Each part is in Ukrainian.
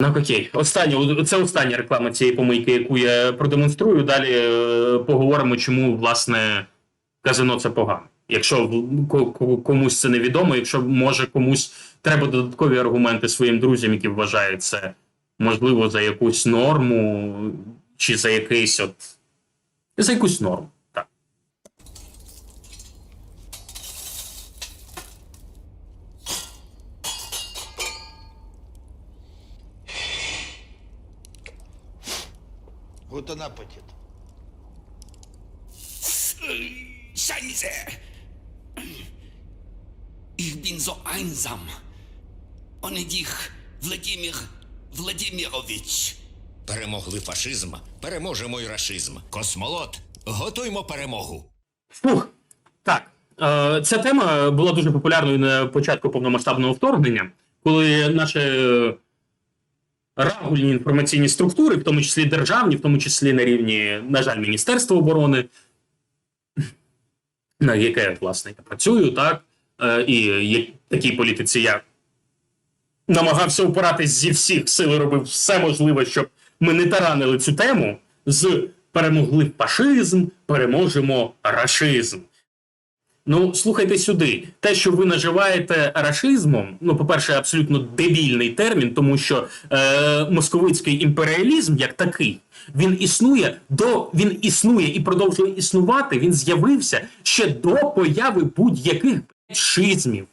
Ну окей, останнє, це остання реклама цієї помийки, яку я продемонструю. Далі е, поговоримо, чому власне казино це погано. Якщо комусь це невідомо, якщо може комусь треба додаткові аргументи своїм друзям, які вважають це можливо за якусь норму чи за якийсь от за якусь норму. Так. Guten Appetit. Scheiße! Ich bin so einsam. Ohne dich, Владимир Владимирович. Перемогли фашизм, переможемо й рашизм. Космолот, готуймо перемогу. Фух. Так. Е, ця тема була дуже популярною на початку повномасштабного вторгнення, коли наші е, рагульні інформаційні структури, в тому числі державні, в тому числі на рівні, на жаль, Міністерства оборони, на яке, власне, я працюю, так, е, і такій політиці я намагався опиратись зі всіх сил робив все можливе, щоб ми не таранили цю тему з перемогли фашизм, переможемо рашизм. Ну, слухайте сюди. Те, що ви наживаєте рашизмом, ну, по-перше, абсолютно дебільний термін, тому що е, московицький імперіалізм як такий, він існує до він існує і продовжує існувати. Він з'явився ще до появи будь-яких блядь, шизмів.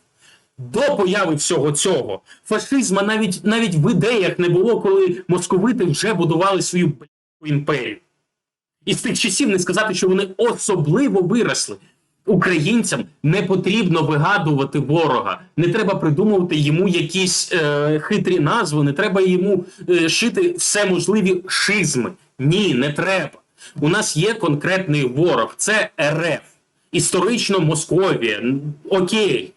До появи всього цього фашизма навіть навіть в ідеях не було, коли московити вже будували свою імперію. І з тих часів не сказати, що вони особливо виросли. Українцям не потрібно вигадувати ворога, не треба придумувати йому якісь е, хитрі назви, не треба йому е, шити все можливі шизми. Ні, не треба. У нас є конкретний ворог, це РФ. Історично Московія. Окей.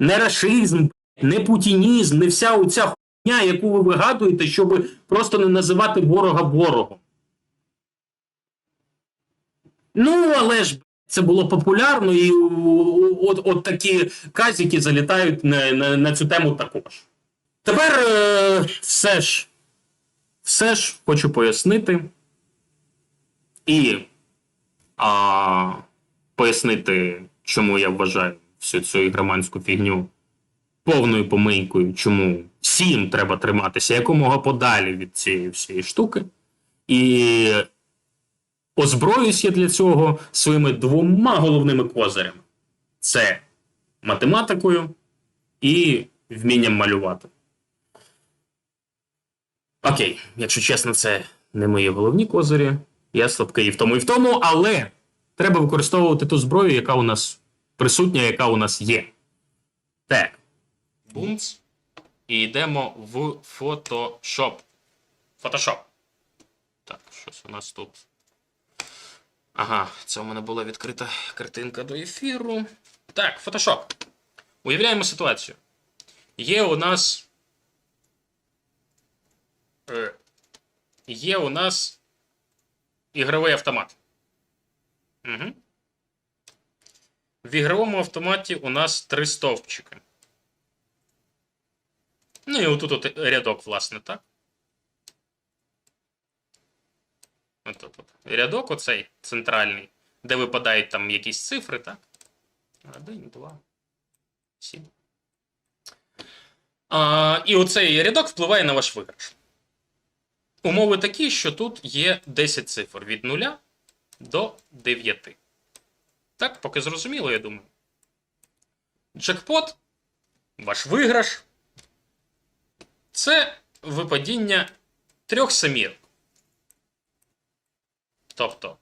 Не рашизм, не путінізм, не вся оця хуйня, яку ви вигадуєте, щоб просто не називати ворога ворогом. Ну, але ж це було популярно, і от, от такі казіки залітають на, на, на цю тему також. Тепер е, все ж, все ж хочу пояснити і а, пояснити, чому я вважаю всю цю ігроманську фігню повною помийкою, чому всім треба триматися якомога подалі від цієї всієї штуки. І озброюсь я для цього своїми двома головними козирями: це математикою і вмінням малювати. Окей, якщо чесно, це не мої головні козирі. Я слабкий і в тому і в тому, але треба використовувати ту зброю, яка у нас присутня, яка у нас є. Так. Бумц. І йдемо в Photoshop. Photoshop. Так, щось у нас тут. Ага, це у мене була відкрита картинка до ефіру. Так, Photoshop. Уявляємо ситуацію. Є у нас. Е, є у нас ігровий автомат. Угу. В ігровому автоматі у нас три стовпчики. Ну і отут от рядок, власне, так? Отут от. Рядок оцей центральний, де випадають там якісь цифри, так? Один, два, сім. А, і оцей рядок впливає на ваш виграш. Умови такі, що тут є 10 цифр від 0 до 9. Так, поки зрозуміло, я думаю. Джекпот, ваш виграш. Це випадіння трьох самірок. Тобто,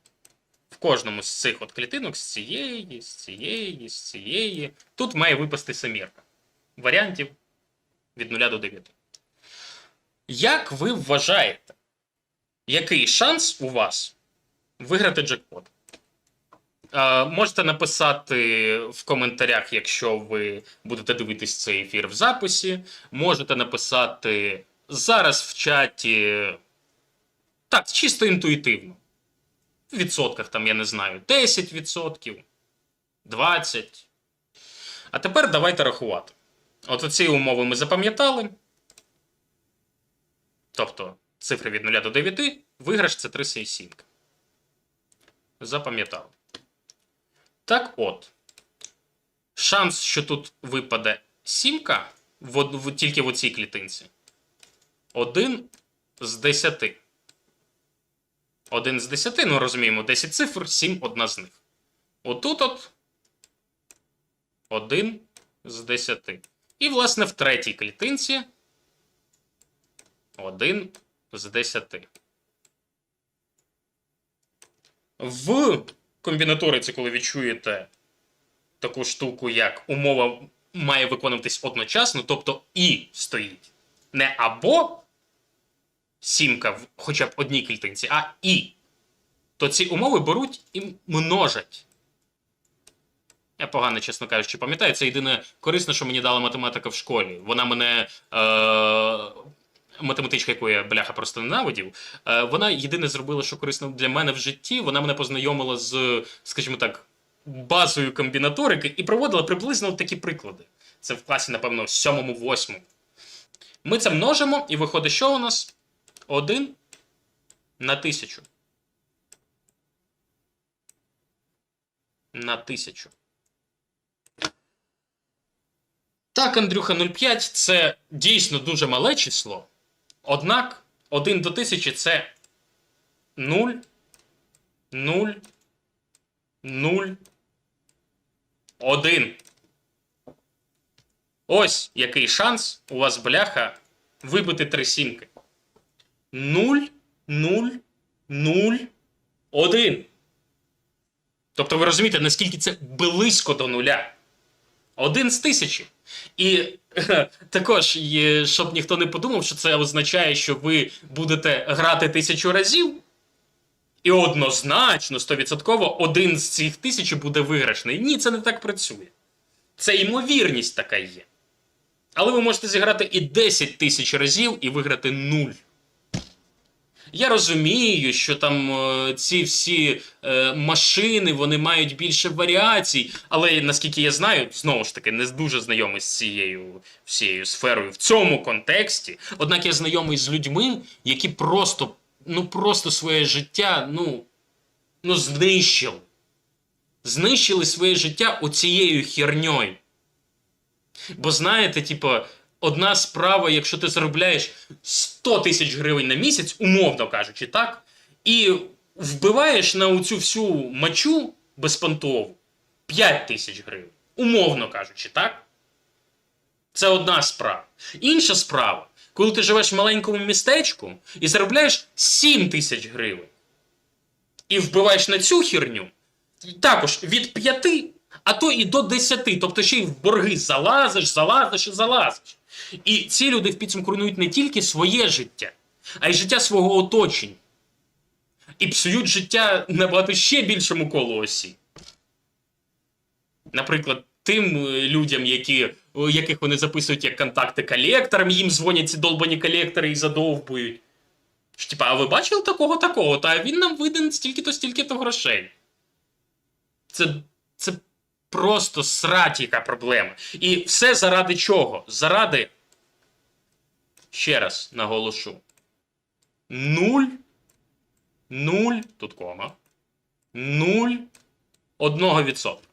в кожному з цих от клітинок з цієї, з цієї, з цієї. Тут має випасти самірка. Варіантів від 0 до 9. Як ви вважаєте, який шанс у вас виграти джекпот? Е, можете написати в коментарях, якщо ви будете дивитись цей ефір в записі. Можете написати зараз в чаті. Так, чисто інтуїтивно. В відсотках, там, я не знаю, 10%, 20%. А тепер давайте рахувати. От оці умови ми запам'ятали. Тобто цифри від 0 до 9, виграш це 3 сімки. Запам'ятали. Так от. Шанс, що тут випаде сімка тільки в оцій клітинці. 1 з 10. 1 з 10, ну розуміємо, 10 цифр, 7 одна з них. Отут от 1 з 10. І, власне, в третій клітинці 1 з 10. В комбінаториці, коли ви чуєте таку штуку, як умова має виконуватись одночасно, тобто і стоїть. Не або сімка в хоча б одній клітинці, а і. То ці умови беруть і множать. Я погано, чесно кажучи, пам'ятаю. Це єдине корисне, що мені дала математика в школі. Вона мене. Е- математичка, яку я бляха просто ненавидів, е, вона єдине зробила, що корисно для мене в житті. Вона мене познайомила з, скажімо так, базою комбінаторики і проводила приблизно такі приклади. Це в класі, напевно, в сьомому, восьмому. Ми це множимо, і виходить, що у нас? 1 на тисячу. На тисячу. Так, Андрюха 0,5 це дійсно дуже мале число. Однак 1 до 1000 це 0, 0, 0, 1. Ось який шанс у вас, бляха, вибити три сімки. 0, 0, 0, 1. Тобто ви розумієте, наскільки це близько до нуля. Один з тисячі. І також, щоб ніхто не подумав, що це означає, що ви будете грати тисячу разів, і однозначно, 100% один з цих тисячі буде виграшний. Ні, це не так працює. Це ймовірність така є. Але ви можете зіграти і 10 тисяч разів і виграти 0. Я розумію, що там е, ці всі е, машини вони мають більше варіацій, але наскільки я знаю, знову ж таки, не дуже знайомий з цією всією сферою в цьому контексті. Однак я знайомий з людьми, які просто, ну просто своє життя, ну, ну знищили. Знищили своє життя оцією херньою. Бо знаєте, типу, одна справа, якщо ти заробляєш 100 тисяч гривень на місяць, умовно кажучи, так, і вбиваєш на цю всю мачу безпонтову 5 тисяч гривень, умовно кажучи, так? Це одна справа. Інша справа, коли ти живеш в маленькому містечку і заробляєш 7 тисяч гривень, і вбиваєш на цю херню, також від 5, а то і до 10. Тобто ще й в борги залазиш, залазиш і залазиш. І ці люди в підсумку руйнують не тільки своє життя, а й життя свого оточення. І псують життя набагато ще більшому колу осіб. Наприклад, тим е, людям, які, яких вони записують як контакти колекторам, їм дзвонять ці долбані колектори і задовбують. Що, типа, а ви бачили такого такого? Та він нам виден стільки-то, стільки-то грошей. Це просто срать яка проблема. І все заради чого? Заради. Ще раз наголошу. Нуль. Нуль. Тут кома. Нуль. Одного відсотка.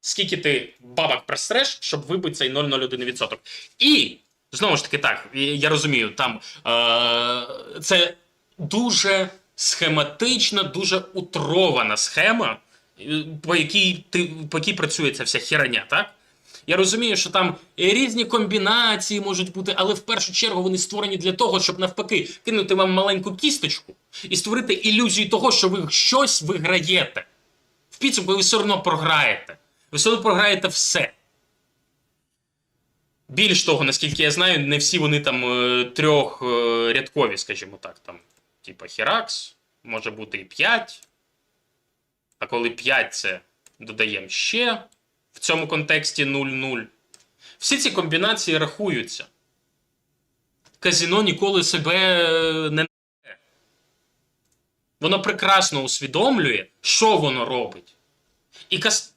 Скільки ти бабок просреш, щоб вибити цей 0,01%. І знову ж таки, так, я розумію, там е- це дуже схематична, дуже утрована схема, е, по якій ти по якій працює ця вся херня, так? Я розумію, що там різні комбінації можуть бути, але в першу чергу вони створені для того, щоб навпаки кинути вам маленьку кісточку і створити ілюзію того, що ви щось виграєте. В підсумку ви все одно програєте. Ви все одно програєте все. Більш того, наскільки я знаю, не всі вони там е, трьохрядкові, скажімо так. Там, типа Херакс, може бути і 5. А коли 5 це додаємо ще в цьому контексті 0-0. Всі ці комбінації рахуються. Казіно ніколи себе не Воно прекрасно усвідомлює, що воно робить. І кас...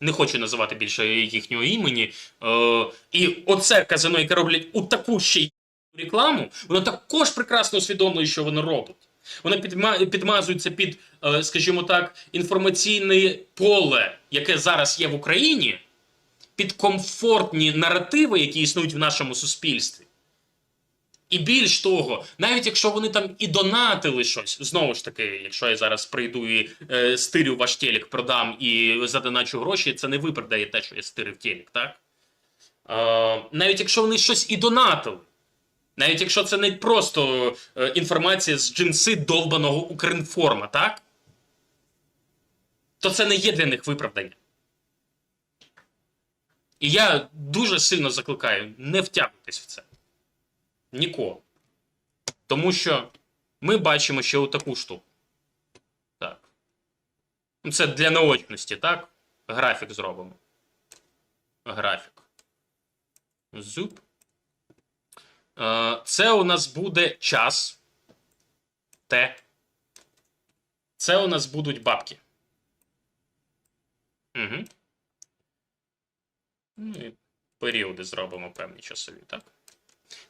Не хочу називати більше їхнього імені. Е, і оце казино, яке роблять у таку ще рекламу, воно також прекрасно усвідомлює, що воно робить. Воно підмазується під, е, скажімо так, інформаційне поле, яке зараз є в Україні, під комфортні наративи, які існують в нашому суспільстві. І більш того, навіть якщо вони там і донатили щось, знову ж таки, якщо я зараз прийду і е, стирю ваш телек, продам і задоначу гроші, це не виправдає те, що я стирив телек, так? Е, навіть якщо вони щось і донатили, навіть якщо це не просто е, інформація з джинси долбаного Укрінформа, так? То це не є для них виправдання. І я дуже сильно закликаю не втягнутись в це. Нікого. Тому що ми бачимо ще отаку штуку. Так. Ну, Це для наочності, так? Графік зробимо. Графік. Зуб. Е, Це у нас буде час. Т. Це у нас будуть бабки. Угу. Ну і періоди зробимо певні часові, так?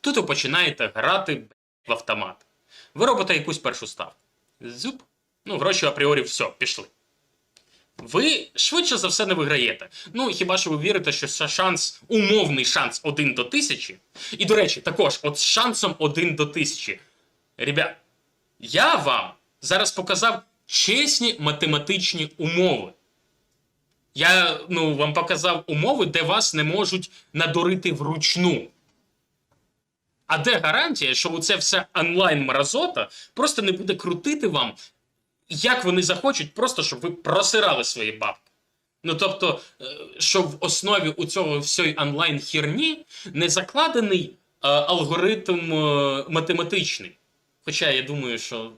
Тут ви починаєте грати в автомат. Ви робите якусь першу ставку. Зуб. Ну, гроші апріорі все, пішли. Ви швидше за все не виграєте. Ну, хіба що ви вірите, що шанс, умовний шанс 1 до 1000. І, до речі, також, от з шансом 1 до 1000. Ребят, я вам зараз показав чесні математичні умови. Я ну, вам показав умови, де вас не можуть надурити вручну. А де гарантія, що це все онлайн мразота просто не буде крутити вам, як вони захочуть, просто щоб ви просирали свої бабки. Ну тобто, е, що в основі у цього всієї онлайн херні не закладений е, алгоритм е, математичний. Хоча я думаю, що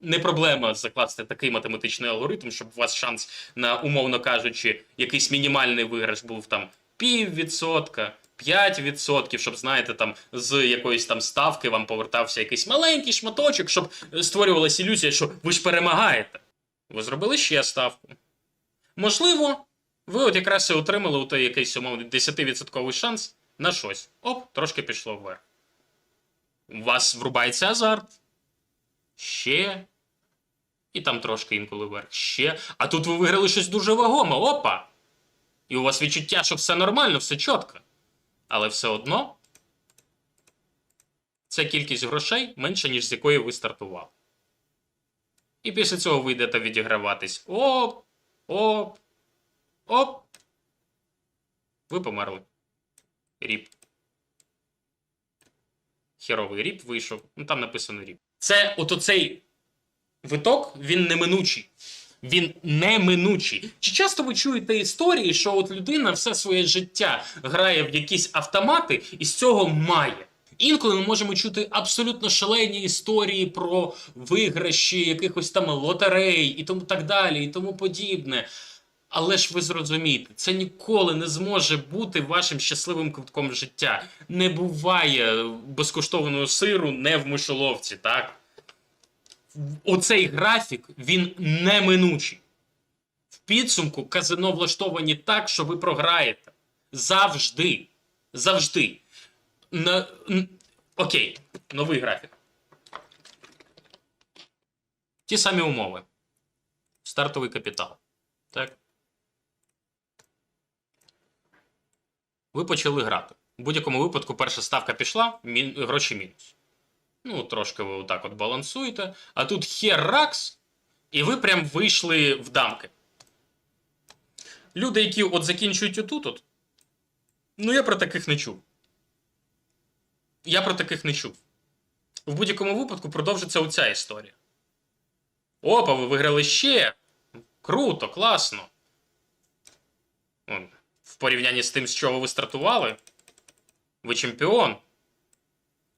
не проблема закласти такий математичний алгоритм, щоб у вас шанс на, умовно кажучи, якийсь мінімальний виграш був там піввідсотка, 5%, щоб, знаєте, там з якоїсь там ставки вам повертався якийсь маленький шматочок, щоб створювалася ілюзія, що ви ж перемагаєте. Ви зробили ще ставку. Можливо, ви от якраз і отримали у той якийсь умовний 10% шанс на щось. Оп, трошки пішло вверх. У вас врубається азарт. Ще. І там трошки інколи вверх. Ще. А тут ви виграли щось дуже вагоме. Опа! І у вас відчуття, що все нормально, все чітко. Але все одно це кількість грошей менша, ніж з якої ви стартували. І після цього ви йдете відіграватись. Оп! Оп! Оп! Ви померли. Ріп. Херовий ріп вийшов. Ну там написано ріп. Це от оцей виток, він неминучий. Він неминучий. Чи часто ви чуєте історії, що от людина все своє життя грає в якісь автомати і з цього має? Інколи ми можемо чути абсолютно шалені історії про виграші якихось там лотерей і тому так далі, і тому подібне. Але ж ви зрозумієте, це ніколи не зможе бути вашим щасливим квитком життя. Не буває безкоштовного сиру не в мишоловці, так? Оцей графік він неминучий. В підсумку казино влаштовані так, що ви програєте. Завжди. Завжди. На... Окей, новий графік. Ті самі умови. Стартовий капітал. Так. Ви почали грати. В будь-якому випадку перша ставка пішла, мін... гроші мінус. Ну, трошки ви отак от балансуєте. А тут херакс, і ви прям вийшли в дамки. Люди, які от закінчують отут, от, ну я про таких не чув. Я про таких не чув. В будь-якому випадку продовжиться оця історія. Опа, ви виграли ще. Круто, класно. В порівнянні з тим, з чого ви стартували, ви чемпіон.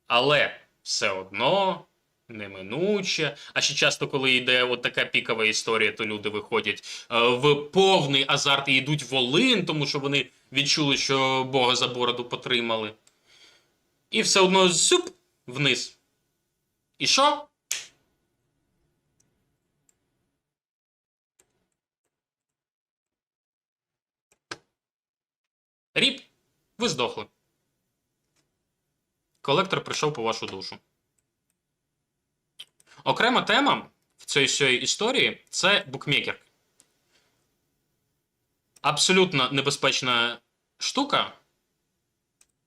Але все одно неминуче. А ще часто, коли йде от така пікова історія, то люди виходять е, в повний азарт і йдуть в Олин, тому що вони відчули, що Бога за бороду потримали. І все одно зюп вниз. І що? Ріп, ви здохли. Колектор прийшов по вашу душу. Окрема тема в цій історії це букмекер. Абсолютно небезпечна штука.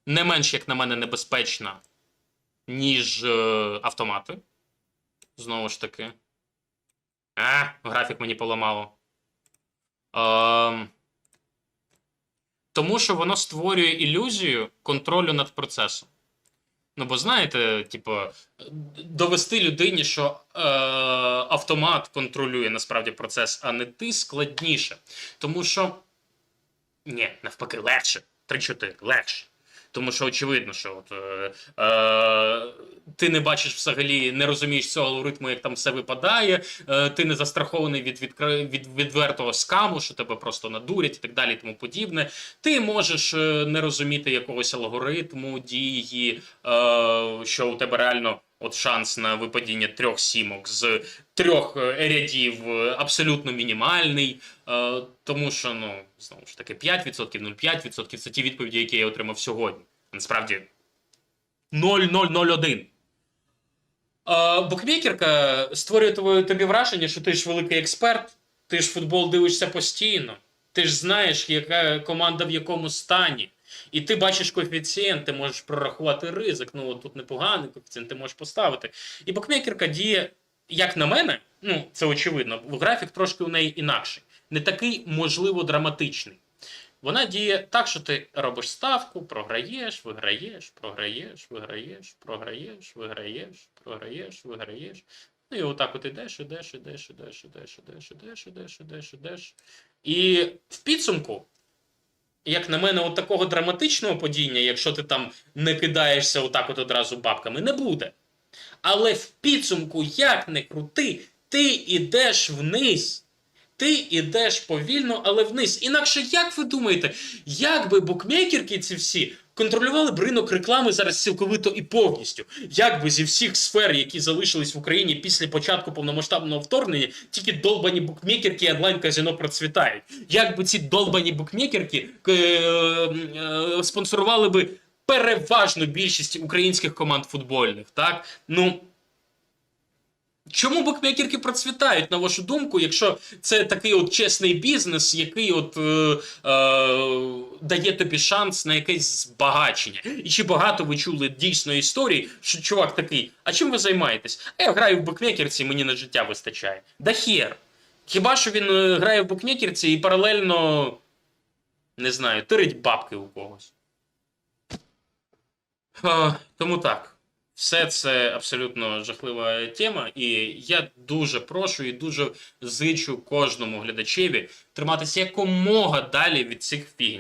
Не менш, як на мене, небезпечна, ніж е, автомати. Знову ж таки. А, графік мені поламало. Ем, тому що воно створює ілюзію контролю над процесом. Ну, бо знаєте, типу, довести людині, що е, автомат контролює насправді процес, а не ти складніше. Тому що. Ні, навпаки, легше. 3-4, легше. Тому що очевидно, що от, е, е, ти не бачиш взагалі, не розумієш цього алгоритму, як там все випадає, е, ти не застрахований від, відкри- від відвертого скаму, що тебе просто надурять і так далі, і тому подібне. Ти можеш е, не розуміти якогось алгоритму, дії, е, що у тебе реально от шанс на випадіння трьох сімок з трьох е, рядів е, абсолютно мінімальний. Е, тому що, ну, знову ж таки, 5%, 0,5% це ті відповіді, які я отримав сьогодні. Насправді 0,001. Е, букмекерка створює тобі враження, що ти ж великий експерт, ти ж футбол дивишся постійно, ти ж знаєш, яка команда в якому стані. І ти бачиш коефіцієнт, ти можеш прорахувати ризик. Ну, тут непоганий коефіцієнт, ти можеш поставити. І букмекерка діє, як на мене, ну це очевидно, графік трошки у неї інакший. Не такий, можливо, драматичний. Вона діє так, що ти робиш ставку, програєш, виграєш, програєш, виграєш, програєш, виграєш, програєш, виграєш. Ну і отак от ідеш, ідеш, ідеш, ідеш, ідеш, ідеш, ідеш, ідеш, ідеш, ідеш. І в підсумку, як на мене, от такого драматичного падіння, якщо ти там не кидаєшся отак от одразу бабками, не буде. Але в підсумку, як не крути, ти йдеш вниз. Ти ідеш повільно, але вниз. Інакше, як ви думаєте, як би букмекерки ці всі контролювали б ринок реклами зараз цілковито і повністю? Як би зі всіх сфер, які залишились в Україні після початку повномасштабного вторгнення, тільки долбані букмекерки і онлайн-казино процвітають? Як би ці долбані букмекерки е, е, спонсорували би переважну більшість українських команд футбольних, так? Ну. Чому букмекерки процвітають, на вашу думку, якщо це такий от чесний бізнес, який от е, е, дає тобі шанс на якесь збагачення? І чи багато ви чули дійсно історії, що чувак такий, а чим ви займаєтесь? А я граю в букмекерці, мені на життя вистачає. Да хер. Хіба що він е, грає в букмекерці і паралельно, не знаю, тирить бабки у когось. А, тому так. Все це абсолютно жахлива тема, і я дуже прошу і дуже зичу кожному глядачеві триматися якомога далі від цих фігень.